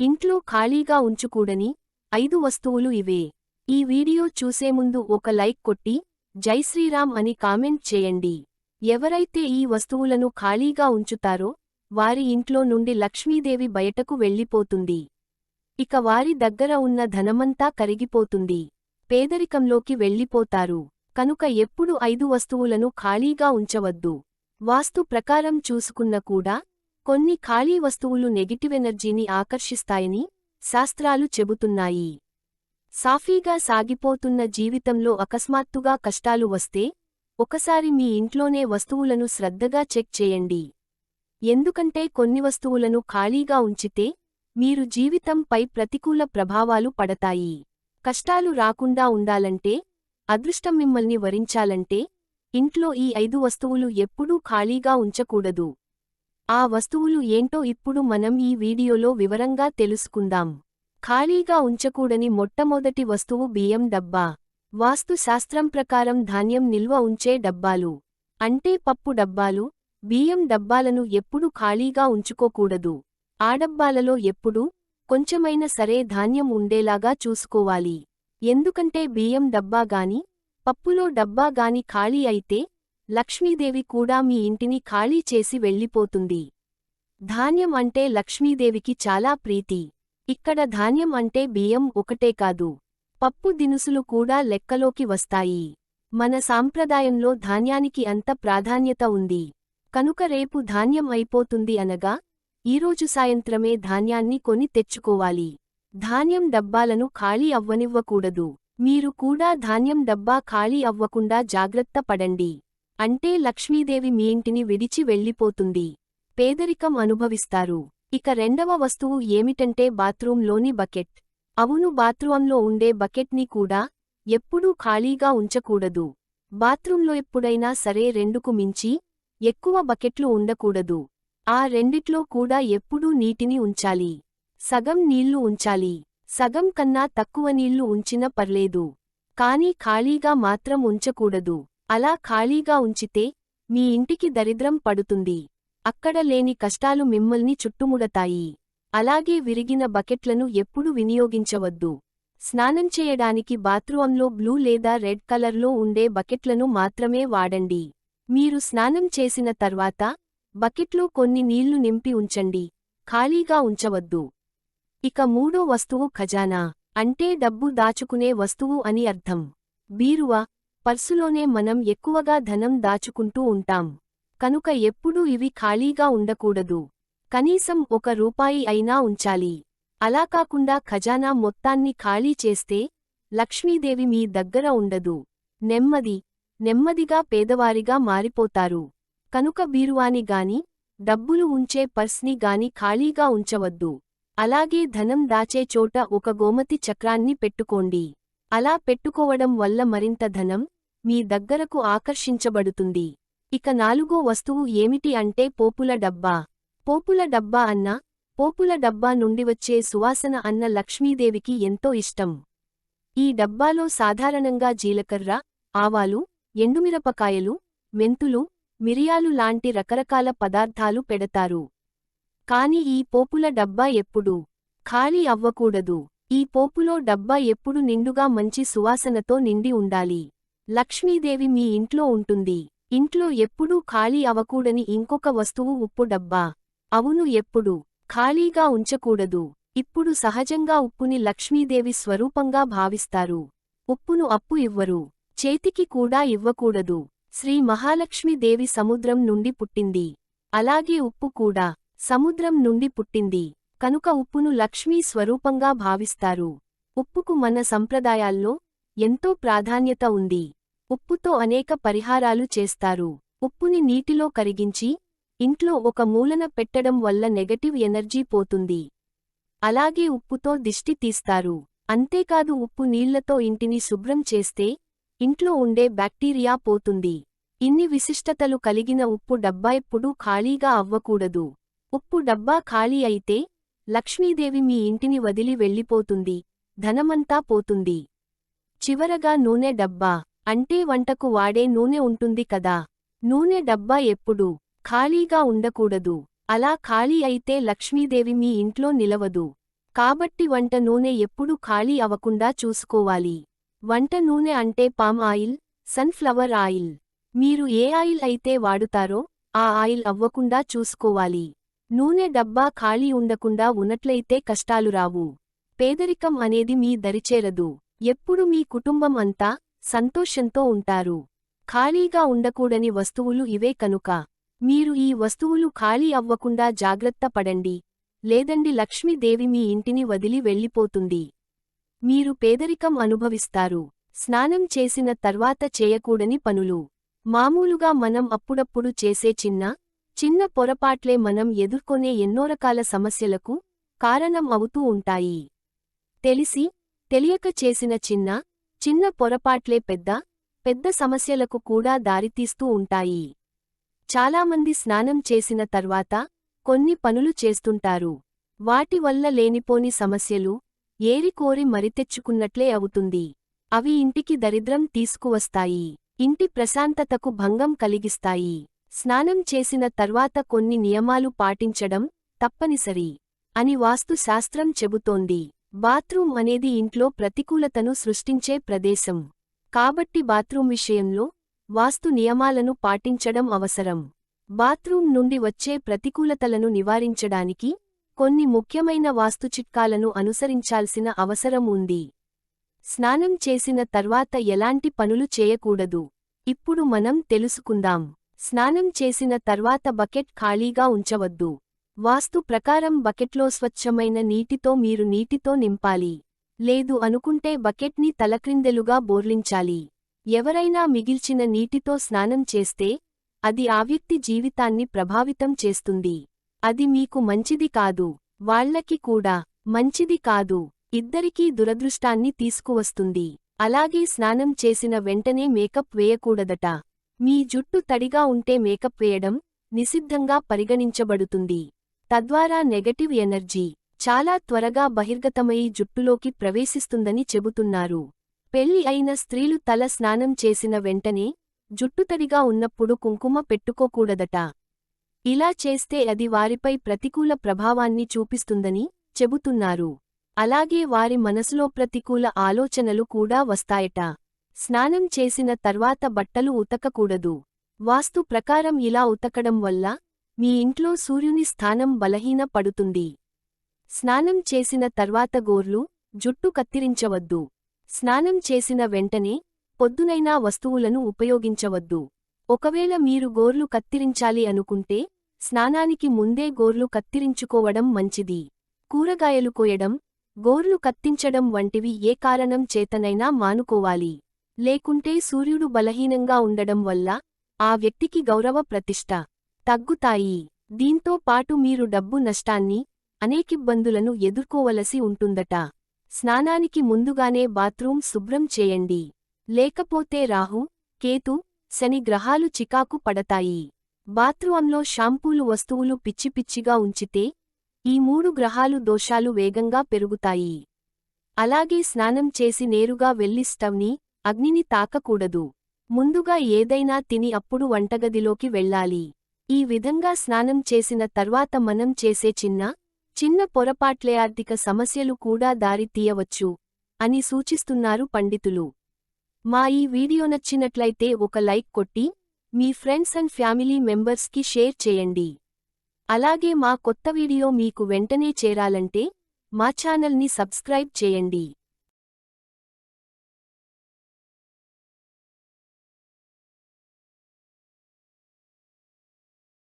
ఇంట్లో ఖాళీగా ఉంచుకూడని ఐదు వస్తువులు ఇవే. ఈ వీడియో చూసే ముందు ఒక లైక్ కొట్టి జై శ్రీరామ్ అని కామెంట్ చేయండి. ఎవరైతే ఈ వస్తువులను ఖాళీగా ఉంచుతారో వారి ఇంట్లో నుండి లక్ష్మీదేవి బయటకు వెళ్ళిపోతుంది. ఇక వారి దగ్గర ఉన్న ధనమంతా కరిగిపోతుంది. పేదరికంలోకి వెళ్ళిపోతారు. కనుక ఎప్పుడు ఐదు వస్తువులను ఖాళీగా ఉంచవద్దు. వాస్తు ప్రకారం చూసుకున్న కూడా కొన్ని ఖాళీ వస్తువులు నెగిటివ్ ఎనర్జీని ఆకర్షిస్తాయని శాస్త్రాలు చెబుతున్నాయి. సాఫీగా సాగిపోతున్న జీవితంలో అకస్మాత్తుగా కష్టాలు వస్తే ఒకసారి మీ ఇంట్లోనే వస్తువులను శ్రద్ధగా చెక్ చేయండి. ఎందుకంటే కొన్ని వస్తువులను ఖాళీగా ఉంచితే మీరు జీవితంపై ప్రతికూల ప్రభావాలు పడతాయి. కష్టాలు రాకుండా ఉండాలంటే అదృష్టం మిమ్మల్ని వరించాలంటే ఇంట్లో ఈ ఐదు వస్తువులు ఎప్పుడూ ఖాళీగా ఉంచకూడదు. ఆ వస్తువులు ఏంటో ఇప్పుడు మనం ఈ వీడియోలో వివరంగా తెలుసుకుందాం. ఖాళీగా ఉంచకూడని మొట్టమొదటి వస్తువు బియ్యం డబ్బా. వాస్తుశాస్త్రం ప్రకారం ధాన్యం నిల్వ ఉంచే డబ్బాలు. అంటే పప్పు డబ్బాలు. బియ్యం డబ్బాలను ఎప్పుడూ ఖాళీగా ఉంచుకోకూడదు. ఆ డబ్బాలలో ఎప్పుడూ కొంచెమైన సరే ధాన్యం ఉండేలాగా చూసుకోవాలి. ఎందుకంటే బియ్యం డబ్బా గాని పప్పులో డబ్బా గాని ఖాళీ అయితే లక్ష్మీదేవి కూడా మీ ఇంటిని ఖాళీ చేసి వెళ్ళిపోతుంది. ధాన్యం అంటే లక్ష్మీదేవికి చాలా ప్రీతి. ఇక్కడ ధాన్యం అంటే బియ్యం ఒకటే కాదు. పప్పు దినుసులు కూడా లెక్కలోకి వస్తాయి. మన సాంప్రదాయంలో ధాన్యానికి అంత ప్రాధాన్యత ఉంది. కనుక రేపు ధాన్యం అయిపోతుంది అనగా ఈరోజు సాయంత్రమే ధాన్యాన్ని కొని తెచ్చుకోవాలి. ధాన్యం డబ్బాలను ఖాళీ అవ్వనివ్వకూడదు. మీరు కూడా ధాన్యం డబ్బా ఖాళీ అవ్వకుండా జాగ్రత్త పడండి. అంటే లక్ష్మీదేవి మీ ఇంటిని విడిచి వెళ్ళిపోతుంది. పేదరికం అనుభవిస్తారు. ఇక రెండవ వస్తువు ఏమిటంటే బాత్రూంలోని బకెట్. అవును బాత్రూంలో ఉండే బకెట్ని కూడా ఎప్పుడూ ఖాళీగా ఉంచకూడదు. బాత్రూంలో ఎప్పుడైనా సరే రెండుకు మించి ఎక్కువ బకెట్లు ఉండకూడదు. ఆ రెండిట్లో కూడా ఎప్పుడూ నీటిని ఉంచాలి. సగం నీళ్ళు ఉంచాలి. సగం కన్నా తక్కువ నీళ్ళు ఉంచినా పర్లేదు. కానీ ఖాళీగా మాత్రం ఉంచకూడదు. అలా ఖాళీగా ఉంచితే మీ ఇంటికి దరిద్రం పడుతుంది. అక్కడ లేని కష్టాలు మిమ్మల్ని చుట్టుముడతాయి. అలాగే విరిగిన బకెట్లను ఎప్పుడు వినియోగించవద్దు. స్నానం చేయడానికి బాత్రూంలో బ్లూ లేదా రెడ్ కలర్లో ఉండే బకెట్లను మాత్రమే వాడండి. మీరు స్నానం చేసిన తర్వాత బకెట్లో కొన్ని నీళ్ళు నింపి ఉంచండి. ఖాళీగా ఉంచవద్దు. ఇక మూడో వస్తువు ఖజానా. అంటే డబ్బు దాచుకునే వస్తువు అని అర్థం. బీరువా? పర్సులోనే మనం ఎక్కువగా ధనం దాచుకుంటూ ఉంటాం. కనుక ఎప్పుడూ ఇవి ఖాళీగా ఉండకూడదు. కనీసం ఒక రూపాయి అయినా ఉంచాలి. అలా కాకుండా ఖజానా మొత్తాన్ని ఖాళీ చేస్తే లక్ష్మీదేవి మీ దగ్గర ఉండదు. నెమ్మది నెమ్మదిగా పేదవారిగా మారిపోతారు. కనుక బీరువాని గాని డబ్బులు ఉంచే పర్స్ని గాని ఖాళీగా ఉంచవద్దు. అలాగే ధనం దాచే చోట ఒక గోమతి చక్రాన్ని పెట్టుకోండి. అలా పెట్టుకోవడం వల్ల మరింత ధనం మీ దగ్గరకు ఆకర్షించబడుతుంది. ఇక నాలుగో వస్తువు ఏమిటి అంటే పోపుల డబ్బా. పోపుల డబ్బా అన్న పోపుల డబ్బా నుండి వచ్చే సువాసన అన్న లక్ష్మీదేవికి ఎంతో ఇష్టం. ఈ డబ్బాలో సాధారణంగా జీలకర్ర ఆవాలు ఎండుమిరపకాయలు మెంతులు మిరియాలు లాంటి రకరకాల పదార్థాలు పెడతారు. కాని ఈ పోపుల డబ్బా ఎప్పుడూ ఖాళీ అవ్వకూడదు. ఈ పోపులో డబ్బా ఎప్పుడు నిండుగా మంచి సువాసనతో నిండి ఉండాలి. లక్ష్మీదేవి మీ ఇంట్లో ఉంటుంది. ఇంట్లో ఎప్పుడూ ఖాళీ అవకూడని ఇంకొక వస్తువు ఉప్పు డబ్బా. అవును ఎప్పుడు? ఖాళీగా ఉంచకూడదు. ఇప్పుడు సహజంగా ఉప్పుని లక్ష్మీదేవి స్వరూపంగా భావిస్తారు. ఉప్పును అప్పు ఇవ్వరు. చేతికి కూడా ఇవ్వకూడదు. శ్రీ మహాలక్ష్మీదేవి సముద్రం నుండి పుట్టింది. అలాగే ఉప్పు కూడా. సముద్రం నుండి పుట్టింది. కనుక ఉప్పును లక్ష్మీ స్వరూపంగా భావిస్తారు. ఉప్పుకు మన సంప్రదాయాల్లో ఎంతో ప్రాధాన్యత ఉంది. ఉప్పుతో అనేక పరిహారాలు చేస్తారు. ఉప్పుని నీటిలో కరిగించి ఇంట్లో ఒక మూలన పెట్టడం వల్ల నెగటివ్ ఎనర్జీ పోతుంది. అలాగే ఉప్పుతో దిష్టి తీస్తారు. అంతేకాదు ఉప్పు నీళ్ళతో ఇంటిని శుభ్రం చేస్తే ఇంట్లో ఉండే బ్యాక్టీరియా పోతుంది. ఇన్ని విశిష్టతలు కలిగిన ఉప్పు డబ్బా ఎప్పుడూ ఖాళీగా అవ్వకూడదు. ఉప్పు డబ్బా ఖాళీ అయితే లక్ష్మీదేవి మీ ఇంటిని వదిలి వెళ్ళిపోతుంది ధనమంతా పోతుంది. చివరగా నూనె డబ్బా. అంటే వంటకు వాడే నూనె ఉంటుంది కదా. నూనె డబ్బా ఎప్పుడు? ఖాళీగా ఉండకూడదు. అలా ఖాళీ అయితే లక్ష్మీదేవి మీ ఇంట్లో నిలవదు. కాబట్టి వంట నూనె ఎప్పుడూ ఖాళీ అవకుండా చూసుకోవాలి. వంట నూనె అంటే పామ్ ఆయిల్ సన్ఫ్లవర్ ఆయిల్. మీరు ఏ ఆయిల్ అయితే వాడుతారో ఆ ఆయిల్ అవ్వకుండా చూసుకోవాలి. నూనె డబ్బా ఖాళీ ఉండకుండా ఉన్నట్లయితే కష్టాలు రావు. పేదరికం అనేది మీ దరిచేరదు. ఎప్పుడు మీ కుటుంబం అంతా సంతోషంతో ఉంటారు. ఖాళీగా ఉండకూడని వస్తువులు ఇవే కనుక. మీరు ఈ వస్తువులు ఖాళీ అవ్వకుండా జాగ్రత్త పడండి. లేదండి లక్ష్మీదేవి మీ ఇంటిని వదిలి వెళ్ళిపోతుంది. మీరు పేదరికం అనుభవిస్తారు. స్నానం చేసిన తర్వాత చేయకూడని పనులు. మామూలుగా మనం అప్పుడప్పుడు చేసే చిన్న చిన్న పొరపాట్లే మనం ఎదుర్కొనే ఎన్నో రకాల సమస్యలకు కారణం అవుతూ ఉంటాయి. తెలిసి తెలియక చేసిన చిన్న చిన్న పొరపాట్లే పెద్ద పెద్ద సమస్యలకు కూడా దారితీస్తూ ఉంటాయి. చాలామంది స్నానం చేసిన తర్వాత కొన్ని పనులు చేస్తుంటారు. వాటి వల్ల లేనిపోని సమస్యలు ఏరికోరి మరితెచ్చుకున్నట్లే అవుతుంది. అవి ఇంటికి దరిద్రం తీసుకువస్తాయి. ఇంటి ప్రశాంతతకు భంగం కలిగిస్తాయి. స్నానం చేసిన తర్వాత కొన్ని నియమాలు పాటించడం తప్పనిసరి అని వాస్తుశాస్త్రం చెబుతోంది. బాత్రూం అనేది ఇంట్లో ప్రతికూలతను సృష్టించే ప్రదేశం. కాబట్టి బాత్రూం విషయంలో వాస్తు నియమాలను పాటించడం అవసరం. బాత్రూం నుండి వచ్చే ప్రతికూలతలను నివారించడానికి కొన్ని ముఖ్యమైన వాస్తు చిట్కాలను అనుసరించాల్సిన అవసరం ఉంది. స్నానం చేసిన తర్వాత ఎలాంటి పనులు చేయకూడదు. ఇప్పుడు మనం తెలుసుకుందాం. స్నానం చేసిన తర్వాత బకెట్ ఖాళీగా ఉంచవద్దు. వాస్తు ప్రకారం బకెట్లో స్వచ్ఛమైన నీటితో మీరు నీటితో నింపాలి. లేదు అనుకుంటే బకెట్ని తలక్రిందెలుగా బోర్లించాలి. ఎవరైనా మిగిల్చిన నీటితో స్నానం చేస్తే అది ఆ వ్యక్తి జీవితాన్ని ప్రభావితం చేస్తుంది. అది మీకు మంచిది కాదు. వాళ్ళకి కూడా మంచిది కాదు. ఇద్దరికీ దురదృష్టాన్ని తీసుకువస్తుంది. అలాగే స్నానం చేసిన వెంటనే మేకప్ వేయకూడదట. మీ జుట్టు తడిగా ఉంటే మేకప్ వేయడం నిషిద్ధంగా పరిగణించబడుతుంది. తద్వారా నెగటివ్ ఎనర్జీ చాలా త్వరగా బహిర్గతమై జుట్టులోకి ప్రవేశిస్తుందని చెబుతున్నారు. పెళ్ళి అయిన స్త్రీలు తల స్నానం చేసిన వెంటనే జుట్టుతడిగా ఉన్నప్పుడు కుంకుమ పెట్టుకోకూడదట. ఇలా చేస్తే అది వారిపై ప్రతికూల ప్రభావాన్ని చూపిస్తుందని చెబుతున్నారు. అలాగే వారి మనసులో ప్రతికూల ఆలోచనలు కూడా వస్తాయట. స్నానం చేసిన తర్వాత బట్టలు ఉతకకూడదు. వాస్తు ప్రకారం ఇలా ఉతకడం వల్ల మీ ఇంట్లో సూర్యుని స్థానం బలహీన పడుతుంది. స్నానం చేసిన తర్వాత గోర్లు జుట్టు కత్తిరించవద్దు. స్నానం చేసిన వెంటనే పొద్దునైనా వస్తువులను ఉపయోగించవద్దు. ఒకవేళ మీరు గోర్లు కత్తిరించాలి అనుకుంటే స్నానానికి ముందే గోర్లు కత్తిరించుకోవడం మంచిది. కూరగాయలు కోయడం గోర్లు కత్తించడం వంటివి ఏ కారణం చేతనైనా మానుకోవాలి. లేకుంటే సూర్యుడు బలహీనంగా ఉండడం వల్ల ఆ వ్యక్తికి గౌరవ ప్రతిష్ట తగ్గుతాయి. దీంతో పాటు మీరు డబ్బు నష్టాన్ని అనేకిబ్బందులను ఎదుర్కోవలసి ఉంటుందట. స్నానానికి ముందుగానే బాత్రూం శుభ్రం చేయండి. లేకపోతే రాహు కేతు శని గ్రహాలు చికాకు పడతాయి. బాత్రూంలో షాంపూలు వస్తువులు పిచ్చి పిచ్చిగా ఉంచితే ఈ మూడు గ్రహాలు దోషాలు వేగంగా పెరుగుతాయి. అలాగే స్నానం చేసి నేరుగా వెళ్ళి స్టవ్ని అగ్నిని తాకకూడదు. ముందుగా ఏదైనా తిని అప్పుడు వంటగదిలోకి వెళ్ళాలి. ఈ విధంగా స్నానం చేసిన తర్వాత మనం చేసే చిన్న చిన్న పొరపాట్లే ఆర్థిక సమస్యలు కూడా దారి తీయవచ్చు అని సూచిస్తున్నారు పండితులు. మా ఈ వీడియో నచ్చినట్లయితే ఒక లైక్ కొట్టి మీ ఫ్రెండ్స్ అండ్ ఫ్యామిలీ మెంబర్స్కి షేర్ చేయండి. అలాగే మా కొత్త వీడియో మీకు వెంటనే చేరాలంటే మా ఛానల్ని సబ్స్క్రైబ్ చేయండి.